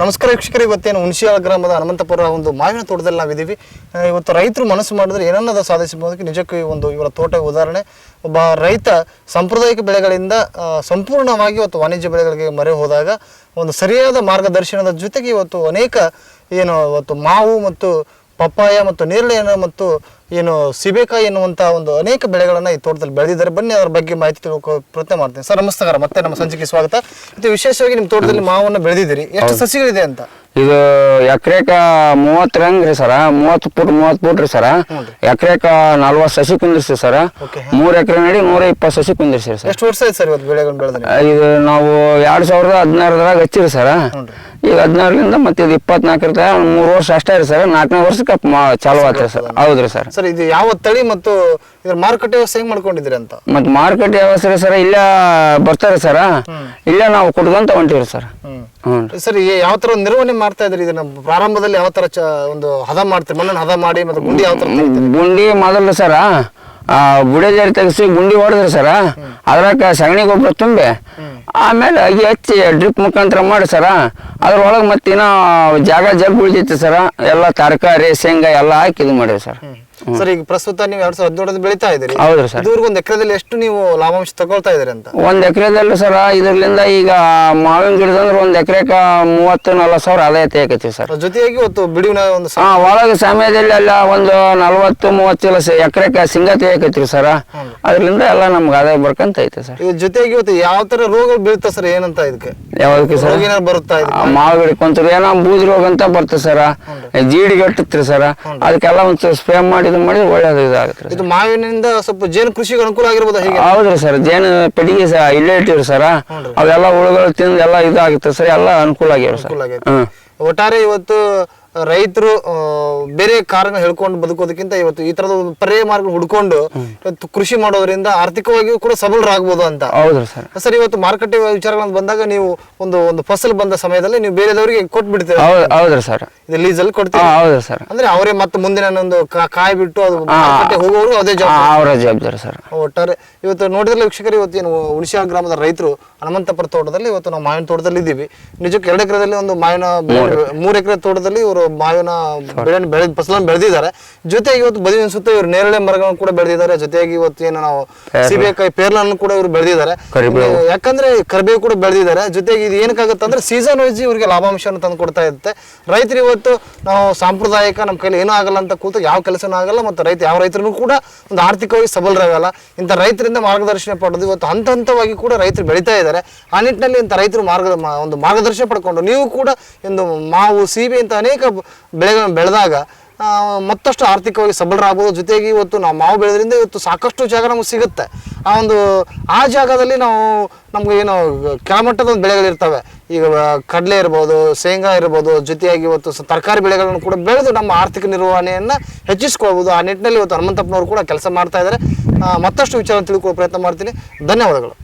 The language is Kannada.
ನಮಸ್ಕಾರ ವೀಕ್ಷಕರು, ಇವತ್ತೇನು ಹುಣಸಿಯಾಳ ಗ್ರಾಮದ ಹನುಮಂತಪುರ ಒಂದು ಮಾವಿನ ತೋಟದಲ್ಲಿ ನಾವಿದ್ದೀವಿ. ಇವತ್ತು ರೈತರು ಮನಸ್ಸು ಮಾಡಿದ್ರೆ ಏನನ್ನದ ಸಾಧಿಸಬಹುದಕ್ಕೆ ನಿಜಕ್ಕೂ ಒಂದು ಇವರ ತೋಟ ಉದಾಹರಣೆ. ಒಬ್ಬ ರೈತ ಸಾಂಪ್ರದಾಯಿಕ ಬೆಳೆಗಳಿಂದ ಸಂಪೂರ್ಣವಾಗಿ ಇವತ್ತು ವಾಣಿಜ್ಯ ಬೆಳೆಗಳಿಗೆ ಮರೆ ಹೋದಾಗ ಒಂದು ಸರಿಯಾದ ಮಾರ್ಗದರ್ಶನದ ಜೊತೆಗೆ ಇವತ್ತು ಅನೇಕ, ಏನು, ಇವತ್ತು ಮಾವು ಮತ್ತು ಪಪ್ಪಾಯ ಮತ್ತು ನೇರಳೆಯನ್ನು ಮತ್ತು ಏನು ಸಿಬೇಕಾಯಿ ಎನ್ನುವಂಥ ಒಂದು ಅನೇಕ ಬೆಳೆಗಳನ್ನು ಈ ತೋಟದಲ್ಲಿ ಬೆಳೆದಿದ್ದಾರೆ. ಬನ್ನಿ ಅದರ ಬಗ್ಗೆ ಮಾಹಿತಿ ತಿಳ್ಕೊ ಪ್ರಯತ್ನ ಮಾಡ್ತೀನಿ. ಸರ್ ನಮಸ್ಕಾರ. ಮತ್ತೆ ನಮ್ಮ ಸಂಚಿಕೆ ಸ್ವಾಗತ. ಇದು ವಿಶೇಷವಾಗಿ ನಿಮ್ಮ ತೋಟದಲ್ಲಿ ಮಾವನ್ನು ಬೆಳೆದಿದ್ದೀರಿ. ಎಷ್ಟು ಸಸಿಗಳಿದೆ ಅಂತ? ಇದು ಎಕರೆಕ ಮೂವತ್ತು ರಂಗ್ ರೀ ಸರ. ಮೂವತ್ತು ಫುಟ್ ಮೂವತ್ತು ಫುಟ್ ರೀ ಸರ. ಎಕರೆಕ ನಲ್ವತ್ತು ಸಸಿ ಕುಂದಿರ್ಸಿ ಸರ. ಮೂರು ಎಕರೆ ನಡಿ ನೂರ ಇಪ್ಪತ್ತು ಸಸಿ ಕುಂದಿರ್ಸಿ ಸರ್. ಎಷ್ಟು ವರ್ಷ ಆಯ್ತು ಸರ್ ಇವತ್ತು ಬೆಳೆಗಳನ್ನ ಬೆಳೆದ್ರೆ? ಇದು ನಾವು ಎರಡು ಸಾವಿರದ ಹದಿನಾರದಾಗ ಹಚ್ಚಿರಿ ಸರ. ಈಗ ಹದಿನಾರರಿಂದ ಮತ್ತೆ ಇದು ಇಪ್ಪತ್ನಾಲ್ಕರ ಮೂರು ವರ್ಷ ಅಷ್ಟೇ ರೀ ಸರ್. ನಾಲ್ಕನೇ ವರ್ಷಕ್ಕೆ ಮ- ಚಾಲು ಆತ್ರಿ ಸರ್. ಹೌದ್ರಿ ಸರ್. ಸರ್ ಇದು ಯಾವ ತಳಿ ಮತ್ತು ಇದ್ರ ಮಾರುಕಟ್ಟೆ ವ್ಯವಸ್ಥೆ ಹೆಂಗ್ ಮಾಡ್ಕೊಂಡಿದ್ದೀರಿ ಅಂತ? ಮತ್ತೆ ಮಾರುಕಟ್ಟೆ ವ್ಯವಸ್ಥೆ ಸರ್ ಇಲ್ಲ ಬರ್ತಾರೆ ಸರ್. ಇಲ್ಲೇ ನಾವು ಕುಡ್ಕೊಂತ ಹೊಂಟಿವ್ರಿ ಸರ್. ಹ್ಮ್. ಹ್ಞೂ ಸರ್ ಈ ಯಾವ ತರ ನಿರ್ವಹಣೆ ಮಾಡ್ತಾ ಇದ್ರಿ ಇದನ್ನ ಪ್ರಾರಂಭದಲ್ಲಿ ಯಾವ ತರ ಚ- ಒಂದು ಹದ ಮಾಡ್ತೀರಿ? ಮಣ್ಣನ್ನು ಹದ ಮಾಡಿ ಮತ್ತು ಗುಂಡಿ ಯಾವ ತರ ತೆಗಿತೀರಿ? ಗುಂಡಿ ಮೊದಲು ಸರ ಬುಡೆ ಜಾರಿ ತೆಗೆಸಿ ಗುಂಡಿ ಹೊಡೆದ್ರಿ ಸರ, ಅದ್ರಾಗ ಸಗಣಿ ಗೊಬ್ಬರ ತುಂಬಿ. ಆಮೇಲೆ ಅಗಿ ಹಚ್ಚಿ ಡ್ರಿಪ್ ಮುಖಾಂತರ ಮಾಡಿ ಸರ, ಅದ್ರೊಳಗೆ ಮತ್ತಿನ್ನ ಜಾಗ ಜಗ್ ಉಳಿದೈತಿ ಸರ, ಎಲ್ಲ ತರಕಾರಿ, ಶೇಂಗಾ ಎಲ್ಲ ಹಾಕಿ ಇದು ಮಾಡಿರಿ ಸರ್. ಸರ್ ಈಗ ಪ್ರಸ್ತುತ ನೀವು ಎರಡ್ ಸಾವಿರದ ಹದಿನೇಳು ಬೆಳೀತಾ ಇದ್ದೀರಿ. ಹೌದ್ರಿ ಸರ್. ಇದುವರೆಗೂ ಒಂದು ಎಕರೆದಲ್ಲಿ ಎಷ್ಟು ನೀವು ಲಾಭಾಂಶ ತಗೊಳ್ತಾ ಇದ್ರಿ ಅಂತ? ಒಂದ್ ಎಕರೆದಲ್ಲಿ ಸರ ಇದರಿಂದ ಈಗ ಮಾವಿನ ಗಿಡದಂದ್ರೆ ಒಂದ್ ಎಕರೆಕ ಮೂವತ್ತು ನಲ್ವತ್ತು ಸಾವಿರ ಆದಾಯ ತೆಗಿತೀವಿ ಸರ್. ಜೊತೆಗೆ ಜೊತೆಯಾಗಿ ಇವತ್ತು ಬಿಡುವಿನ ಒಂದು ಸ- ಹಾ ಒಳಗೆ ಸಮಯದಲ್ಲಿ ಎಲ್ಲ ಒಂದು ನಲ್ವತ್ತು ಮೂವತ್ತು ಚೀಲ ಎಕರೆಕ ಸಿಂಗ ತೆಗಿಕತ್ತೀವಿ ಸರ. ಅದರಿಂದ ಎಲ್ಲ ನಮ್ಗೆ ಆದಾಯ ಬರ್ಕಂತ ಐತೆ ಸರ್. ಇದ್ರ ಜೊತೆಗೆ ಇವತ್ತು ಯಾವ ತರ ರೋಗ ಬೀಳ್ತಾ ಸರ್ ಏನಂತ ಇದಕ್ಕೆ? ಯಾವ್ದಕ್ಕೆ ಸರ್? ರೋಗ ಏನಾದ್ರು ಬರುತ್ತಾ ಇದೆ ಆ ಮಾವು ಗಿಡಕ್ಕೆ ಏನೋ ಬೂದಿ ರೋಗ ಅಂತ ಬರ್ತದೆ ಸರ್. ಜೀಡಿಗೆ ಇಟ್ಟಿರ್ತೀರಿ ಸರ್. ಅದಕ್ಕೆಲ್ಲ ಒಂಚೂರು ಸ್ಪ್ರೇ ಮಾಡಿ ಇದು ಮಾಡಿದ್ರೆ ಒಳ್ಳೇದು ಇದಾಗುತ್ತೆ ಇದು ಮಾವಿನಿಂದ ಸ್ವಲ್ಪ ಜೇನು ಕೃಷಿಗೆ ಅನುಕೂಲ ಆಗಿರ್ಬೋದು ಹೀಗೆ. ಹೌದ್ರಿ ಸರ್ ಜೇನು ಪೆಟ್ಟಿಗೆ ಇಲ್ಲೇ ಇಟ್ಟಿವ್ರಿ ಸರ. ಅವೆಲ್ಲ ಹುಳುಗಳು ತಿಂದು ಎಲ್ಲ ಇದಾಗುತ್ತೆ ಸರ್ ಎಲ್ಲ ಅನುಕೂಲ ಆಗ್ಯಾವ ಸರ್. ಅನುಕೂಲ ಆಗೈತೆ ಹ್ಮ್. ಒಟ್ಟಾರೆ ಇವತ್ತು ರೈತರು ಬೇರೆ ಕಾರಣ ಹೇಳ್ಕೊಂಡು ಬದುಕೋದಕ್ಕಿಂತ ಇವತ್ತು ಈ ತರದ ಒಂದು ಪರ್ಯಾಯ ಮಾರ್ಗ ಹುಡ್ಕೊಂಡು ಇವತ್ತು ಕೃಷಿ ಮಾಡೋದ್ರಿಂದ ಆರ್ಥಿಕವಾಗಿಯೂ ಕೂಡ ಸಬಲರಾಗಬಹುದು ಅಂತ. ಹೌದು ಸರ್. ಸರ್ ಇವತ್ತು ಮಾರುಕಟ್ಟೆ ವಿಚಾರಗಳನ್ನು ಬಂದಾಗ ನೀವು ಒಂದು ಒಂದು ಫಸಲ್ ಬಂದ ಸಮಯದಲ್ಲಿ ನೀವು ಬೇರೆದವರಿಗೆ ಕೊಟ್ಬಿಡ್ತೀರ? ಹೌದು ಹೌದ್ರಿ ಸರ್. ಇದು ಲೀಸಲ್ಲಿ ಕೊಡ್ತೀವಿ ಹೌದ್ರಿ ಸರ್. ಅಂದ್ರೆ ಅವರೇ ಮತ್ತೆ ಮುಂದಿನ ಒಂದು ಕಾಯಿ ಬಿಟ್ಟು ಅದು ಮಾರುಕಟ್ಟೆ ಹೋಗೋರು ಅದೇ ಅವರ ಜವಾಬ್ದಾರಿ ಸರ್. ಒಟ್ಟಾರೆ ಇವತ್ತು ನೋಡಿದ್ರೆ ವೀಕ್ಷಕರು ಇವತ್ತು ಏನು ಉಳಿಸಾ ಗ್ರಾಮದ ರೈತರು ಹನುಮಂತಪುರ ತೋಟದಲ್ಲಿ ಇವತ್ತು ನಾವು ಮಾವಿನ ತೋಟದಲ್ಲಿ ಇದ್ದೀವಿ ನಿಜಕ್ಕೆ ಎರಡು ಎಕರೆದಲ್ಲಿ ಒಂದು ಮಾವಿನ ಮೂರು. ಎಕರೆ ತೋಟದಲ್ಲಿ ಇವರು ಮಾವಿನ ಬೆಳೆ ಬೆಳೆ ಫಸಲನ್ನು ಬೆಳೆದಿದ್ದಾರೆ. ಜೊತೆಗೆ ಇವತ್ತು ಬದಿ ಸುತ್ತ ಇವರು ನೇರಳೆ ಮರಗಳನ್ನು ಕೂಡ ಬೆಳೆದಿದ್ದಾರೆ. ಜೊತೆಗೆ ಇವತ್ತು ಏನು ನಾವು ಸೀಬೆಕಾಯಿ ಪೇರ್ಲನ್ನು ಕೂಡ ಇವರು ಬೆಳೆದಿದ್ದಾರೆ. ಯಾಕಂದ್ರೆ ಕರಿಬೇವು ಕೂಡ ಬೆಳೆದಿದ್ದಾರೆ. ಜೊತೆಗೆ ಇದು ಏನಕ್ಕಾಗುತ್ತೆ ಅಂದ್ರೆ ಸೀಸನ್ ವೈಸ್ ಇವರಿಗೆ ಲಾಭಾಂಶವನ್ನು ತಂದು ಕೊಡ್ತಾ ಇರುತ್ತೆ. ರೈತರು ಇವತ್ತು ನಾವು ಸಾಂಪ್ರದಾಯಿಕ ನಮ್ಮ ಕೈಲಿ ಏನೂ ಆಗಲ್ಲ ಅಂತ ಕೂತು ಯಾವ ಕೆಲಸನೂ ಆಗಲ್ಲ ಮತ್ತು ರೈತ ಯಾವ ರೈತರು ಕೂಡ ಒಂದು ಆರ್ಥಿಕವಾಗಿ ಸಬಲರಾಗಲ್ಲ. ಇಂಥ ರೈತರಿಂದ ಮಾರ್ಗದರ್ಶನ ಪಡೆದು ಇವತ್ತು ಹಂತ ಹಂತವಾಗಿ ಕೂಡ ರೈತರು ಬೆಳೀತಾ ಇದ್ದಾರೆ. ಆ ನಿಟ್ಟಿನಲ್ಲಿ ಇಂಥ ರೈತರು ಮಾರ್ಗ ಒಂದು ಮಾರ್ಗದರ್ಶನ ಪಡ್ಕೊಂಡು ನೀವು ಕೂಡ ಒಂದು ಮಾವು ಸೀಬೆ ಇಂಥ ಅನೇಕ ಬೆಳೆಗಳನ್ನು ಬೆಳೆದಾಗ ಮತ್ತಷ್ಟು ಆರ್ಥಿಕವಾಗಿ ಸಬಲರಾಗ್ಬೋದು ಜೊತೆಗೆ ಇವತ್ತು ನಾವು ಮಾವು ಬೆಳೆದ್ರಿಂದ ಇವತ್ತು ಸಾಕಷ್ಟು ಜಾಗ ನಮಗೆ ಸಿಗುತ್ತೆ. ಆ ಒಂದು, ಆ ಜಾಗದಲ್ಲಿ ನಾವು ನಮ್ಗೆ ಏನು ಕೆಳಮಟ್ಟದ ಒಂದು ಬೆಳೆಗಳಿರ್ತವೆ ಈಗ ಕಡಲೆ ಇರ್ಬೋದು, ಶೇಂಗಾ ಇರ್ಬೋದು, ಜೊತೆಯಾಗಿ ಇವತ್ತು ತರಕಾರಿ ಬೆಳೆಗಳನ್ನು ಕೂಡ ಬೆಳೆದು ನಮ್ಮ ಆರ್ಥಿಕ ನಿರ್ವಹಣೆಯನ್ನು ಹೆಚ್ಚಿಸ್ಕೊಳ್ಬೋದು. ಆ ನಿಟ್ಟಿನಲ್ಲಿ ಇವತ್ತು ಹನುಮಂತಪ್ಪನವರು ಕೂಡ ಕೆಲಸ ಮಾಡ್ತಾ ಇದ್ದಾರೆ. ಮತ್ತಷ್ಟು ವಿಚಾರ ತಿಳ್ಕೊಳ್ಳೋ ಪ್ರಯತ್ನ ಮಾಡ್ತೀನಿ. ಧನ್ಯವಾದಗಳು.